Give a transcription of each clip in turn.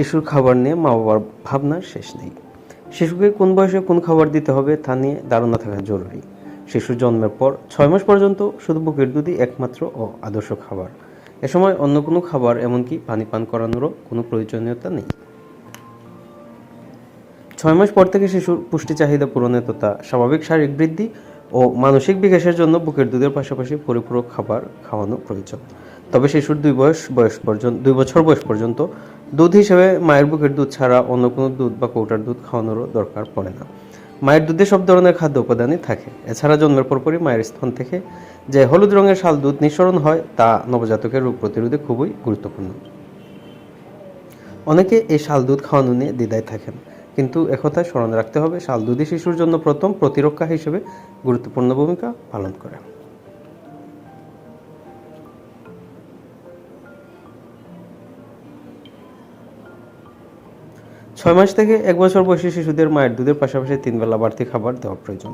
শিশুর খাবার নিয়ে মা বাবার ভাবনার শেষ নেই। শিশুকে কোন বয়সে কোন খাবার দিতে হবে তা নিয়ে ধারণা থাকা জরুরি। শিশুর জন্মের পর ছয় মাস পর্যন্ত শুধু বুকের দুধই একমাত্র ও আদর্শ খাবার। এ সময় অন্য কোনো খাবার এমনকি পানি পান করানোরও কোনো প্রয়োজনীয়তা নেই। ছয় মাস পর থেকে শিশুর পুষ্টি চাহিদা পূরণের তথা স্বাভাবিক শারীরিক বৃদ্ধি ও মানসিক বিকাশের জন্য বুকের দুধের পাশাপাশি পরিপূরক খাবার খাওয়ানো প্রয়োজন। তবে শিশুর দুই বয়স বয়স পর্যন্ত, দুই বছর বয়স পর্যন্ত দুধ হিসেবে মায়ের বুকের দুধ ছাড়া অন্য কোনো দুধ বা কৌটার দুধ খাওয়ানোরও দরকার পড়ে না। মায়ের দুধে সব ধরনের খাদ্য উপাদানই থাকে। এছাড়া জন্মের পরপরই মায়ের স্তন থেকে যে হলুদ রঙের শাল দুধ নিঃসরণ হয়, তা নবজাতকের রোগ প্রতিরোধে খুবই গুরুত্বপূর্ণ। অনেকে এই শাল দুধ খাওয়ানো নিয়ে দ্বিধায় থাকেন, কিন্তু একথা স্মরণ রাখতে হবে, শাল দুধই শিশুর জন্য প্রথম প্রতিরক্ষা হিসেবে গুরুত্বপূর্ণ ভূমিকা পালন করে। ছয় মাস থেকে এক বছর বয়সী শিশুদের মায়ের দুধের পাশাপাশি তিন বেলা বাড়তি খাবার দেওয়া প্রয়োজন।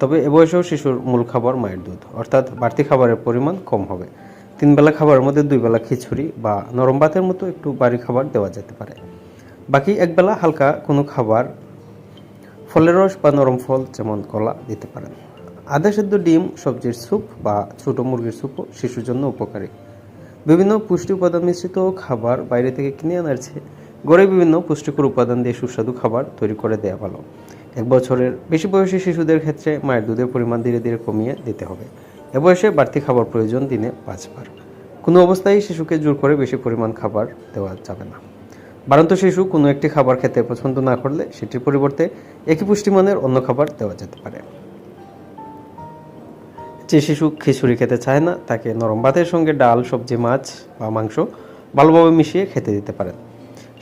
তবে এ বয়সেও শিশুর মূল খাবার মায়ের দুধ, অর্থাৎ বাড়তি খাবারের পরিমাণ কম হবে। তিন বেলা খাবারের মধ্যে দুই বেলা খিচুড়ি বা নরম ভাতের মতো একটু বাড়ি খাবার দেওয়া যেতে পারে। বাকি একবেলা হালকা কোনো খাবার, ফলের রস বা নরম ফল যেমন কলা দিতে পারেন। আদা সেদ্ধ ডিম, সবজির স্যুপ বা ছোট মুরগির স্যুপও শিশুর জন্য উপকারী। বিভিন্ন পুষ্টি উপাদান মিশ্রিত খাবার বাইরে থেকে কিনে আনার চেয়ে গড়ে বিভিন্ন পুষ্টিকর উপাদান দিয়ে সুস্বাদু খাবার তৈরি করে দেওয়া ভালো। এক বছরের বেশি বয়সী শিশুদের ক্ষেত্রে মায়ের দুধের পরিমাণ ধীরে ধীরে কমিয়ে দিতে হবে। এ বয়সে বাড়তি খাবার প্রয়োজন দিনে পাঁচবার। কোনো অবস্থায় শিশুকে জোর করে বেশি পরিমাণ খাবার দেওয়া যাবে না। বাড়ন্ত শিশু কোনো একটি খাবার খেতে পছন্দ না করলে সেটির পরিবর্তে একই পুষ্টিমানের অন্য খাবার দেওয়া যেতে পারে। যে শিশু খিচুড়ি খেতে চায় না, তাকে নরম ভাতের সঙ্গে ডাল, সবজি, মাছ বা মাংস ভালোভাবে মিশিয়ে খেতে দিতে পারেন।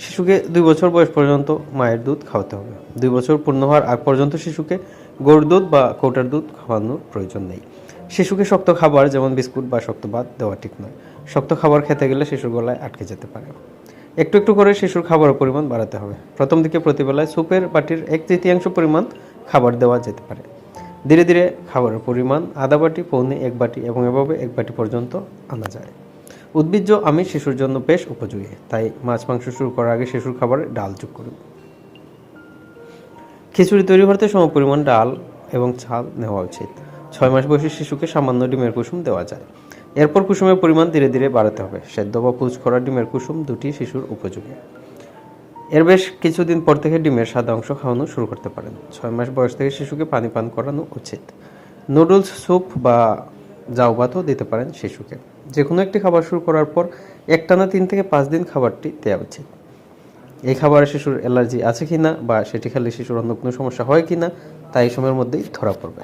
শিশুকে দুই বছর বয়স পর্যন্ত মায়ের দুধ খাওয়াতে হবে। দুই বছর পূর্ণ হওয়ার আগ পর্যন্ত শিশুকে গরুর দুধ বা কৌটার দুধ খাওয়ানোর প্রয়োজন নেই। শিশুকে শক্ত খাবার যেমন বিস্কুট বা শক্ত ভাত দেওয়া ঠিক নয়। শক্ত খাবার খেতে গেলে শিশুর গলায় আটকে যেতে পারে। একটু একটু করে শিশুর খাবারের পরিমাণ বাড়াতে হবে। প্রথম দিকে প্রতিবেলায় স্যুপের বাটির এক তৃতীয়াংশ পরিমাণ খাবার দেওয়া যেতে পারে। ধীরে ধীরে খাবারের পরিমাণ আধা বাটি, পৌনে এক বাটি এবং এভাবে এক বাটি পর্যন্ত আনা যায়। উদ্ভিজ্জ আমিষ শিশুর জন্য বেশ উপযোগী, তাই মাছ মাংস শুরু করার আগে শিশুর খাবারে ডাল যোগ করুন। খিচুড়ি তৈরি করতে সমপরিমাণ ডাল এবং চাল নেওয়া উচিত। ছয় মাস বয়সী শিশুকে সামান্য ডিমের কুসুম দেওয়া যায়। এরপর কুসুমের পরিমাণ ধীরে ধীরে বাড়াতে হবে। সেদ্ধ বা পুজ করা ডিমের কুসুম দুটি শিশুর উপযোগী। এর বেশ কিছুদিন পর থেকে ডিমের সাদা অংশ খাওয়ানো শুরু করতে পারেন। ছয় মাস বয়স থেকে শিশুকে পানি পান করানো উচিত। নুডলস, স্যুপ বা জাউ ভাতও দিতে পারেন শিশুকে। যে কোনো একটি খাবার শুরু করার পর একটানা তিন থেকে পাঁচ দিন খাবারটি দেওয়া উচিত। এই খাবারে শিশুর অ্যালার্জি আছে কিনা বা সেটি খেলে শিশুর অন্য কোনো সমস্যা হয় তা এই সময়ের মধ্যেই ধরা পড়বে।